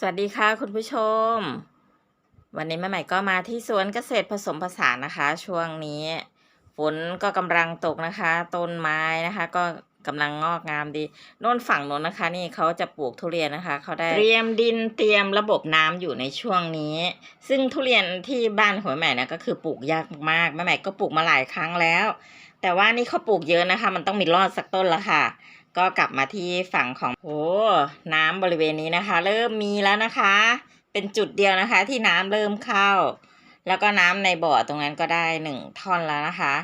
สวัสดีค่ะคุณผู้ชม วันนี้แม่ใหม่ก็มาที่สวนเกษตรผสมผสานนะคะ ช่วงนี้ ฝนก็กำลังตกนะคะ ต้นไม้นะคะ ก็กำลังงอกงามดีโน่นฝั่งโน้นนะคะ นี่เขาจะปลูกทุเรียนนะคะเขาได้เตรียมดินเตรียมระบบน้ำอยู่ในช่วงนี้ ซึ่งทุเรียนที่บ้านของแม่ใหม่นะก็คือปลูกยากมากแม่ใหม่ก็ปลูกมาหลายครั้งแล้ว แต่ว่านี่เขาปลูกเยอะนะคะ มันต้องมีรอดสักต้นละค่ะ ก็กลับมาที่ฝั่งของโอ้น้ำบริเวณนี้นะคะ เริ่มมีแล้วนะคะ เป็นจุดเดียวนะคะที่น้ำเริ่มเข้า แล้วก็น้ำในบ่อตรงนั้นก็ได้หนึ่งท่อนแล้วนะคะ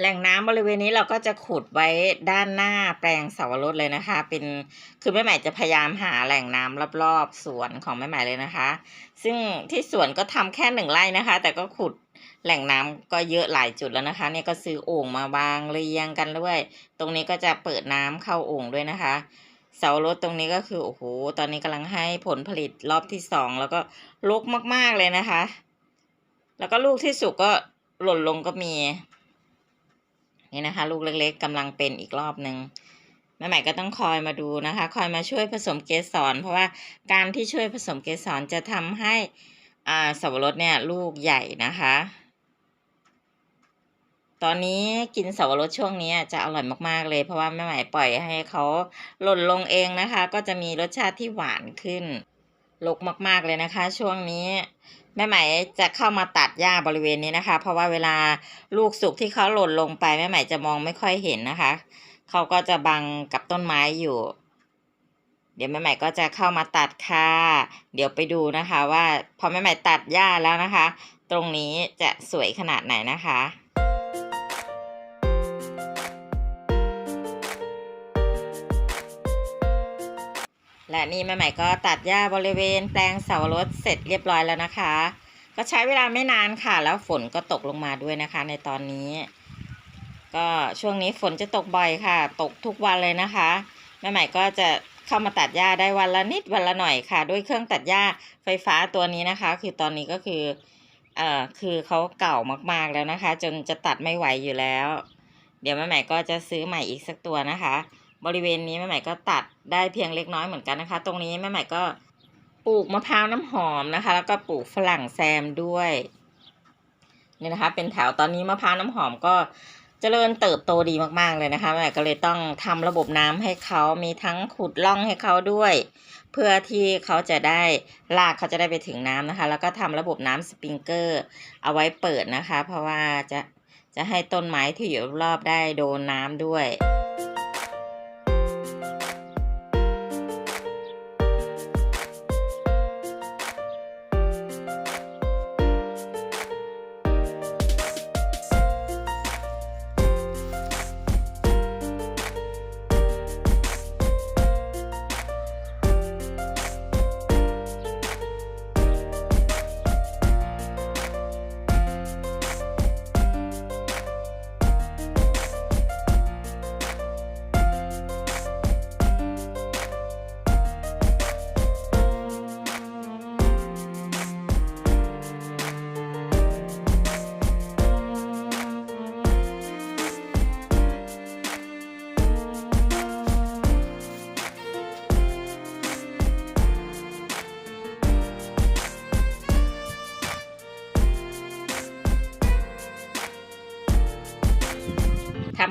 แหล่งน้ำบริเวณนี้เราก็จะขุดไว้ด้านหน้าแปลงเสาวรสเลยนะคะ เป็นคือแม่ใหม่จะพยายามหาแหล่งน้ำรอบๆสวนของแม่ใหม่เลยนะคะ ซึ่งที่สวนก็ทำแค่หนึ่งไร่นะคะ แต่ก็ขุดแหล่งน้ำก็เยอะหลายจุดแล้วนะคะ เนี่ยก็ซื้อโอ่งมาวางเรียงกันด้วย ตรงนี้ก็จะเปิดน้ำเข้าโอ่งด้วยนะคะเสารถตรงนี้ก็คือโอ้โหตอนนี้กำลังให้ผลผลิตรอบที่สองแล้วก็ลกมากๆเลยนะคะ แล้วก็ลูกที่สุกก็หล่นลงก็มี นี่นะคะ ลูกเล็กๆกำลังเป็นอีกรอบหนึ่งแม่ใหม่ก็ต้องคอยมาดูนะคะ คอยมาช่วยผสมเกสร เพราะว่าการที่ช่วยผสมเกสรจะทำให้อ่าสับปะรดเนี่ยลูกใหญ่นะคะ ตอนนี้กินสับปะรดช่วงนี้จะอร่อยมากๆเลย เพราะว่าแม่ใหม่ปล่อยให้เขาหล่นลงเองนะคะ ก็จะมีรสชาติที่หวานขึ้น ลกมากๆเลยนะคะ ช่วงนี้แม่ไหมจะเข้ามาตัดหญ้าบริเวณนี้นะคะ เพราะว่าเวลาลูกสุกที่เขาหล่นลงไปแม่ไหมจะมองไม่ค่อยเห็นนะคะเขาก็จะบังกับต้นไม้อยู่ เดี๋ยวแม่ใหม่ก็จะเข้ามาตัดค่ะ เดี๋ยวไปดูนะคะ ว่าพอแม่ใหม่ตัดหญ้าแล้วนะคะ ตรงนี้จะสวยขนาดไหนนะคะ และนี่แม่ใหม่ก็ตัดหญ้าบริเวณแปลงเสาวรสเสร็จเรียบร้อยแล้วนะคะ ก็ใช้เวลาไม่นานค่ะ แล้วฝนก็ตกลงมาด้วยนะคะ ในตอนนี้ ก็ช่วงนี้ฝนจะตกบ่อยค่ะ ตกทุกวันเลยนะคะแม่ใหม่ก็จะเข้ามาตัดหญ้าได้วันละนิดวันละหน่อยค่ะ ด้วยเครื่องตัดหญ้าไฟฟ้าตัวนี้นะคะ คือตอนนี้ก็คือเอ่อคือเขาเก่ามากๆแล้วนะคะ จนจะตัดไม่ไหวอยู่แล้ว เดี๋ยวแม่ใหม่ก็จะซื้อใหม่อีกสักตัวนะคะ บริเวณนี้แม่ใหม่ก็ตัดได้เพียงเล็กน้อยเหมือนกันนะคะ ตรงนี้แม่ใหม่ก็ปลูกมะพร้าวน้ำหอมนะคะ แล้วก็ปลูกฝรั่งแซมด้วยนี่นะคะ เป็นแถวตอนนี้มะพร้าวน้ำหอมก็เจริญเติบโตดีมากๆเลยนะคะแม่ใหม่ก็เลยต้องทำระบบน้ำให้เขามีทั้งขุดร่องให้เขาด้วย เพื่อที่เขาจะได้รากเขาจะได้ไปถึงน้ำนะคะ แล้วก็ทำระบบน้ำสปริงเกอร์ เอาไว้เปิดนะคะ เพราะว่าจะจะให้ต้นไม้ที่อยู่รอบๆได้โดนน้ำด้วย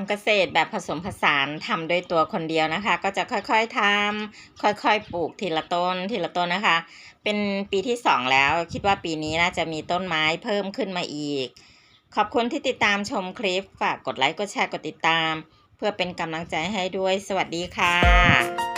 ำเกษตรแบบผสมผสานทำด้วยตัวคนเดียวนะคะ ก็จะค่อยๆทำค่อยๆ ปลูกทีละต้นทีละต้นนะคะ เป็นปีที่สองแล้วคิดว่าปีนี้น่าจะมีต้นไม้เพิ่มขึ้นมาอีก ขอบคุณที่ติดตามชมคลิป ฝากกดไลค์กดแชร์กดติดตาม เพื่อเป็นกำลังใจให้ด้วยสวัสดีค่ะ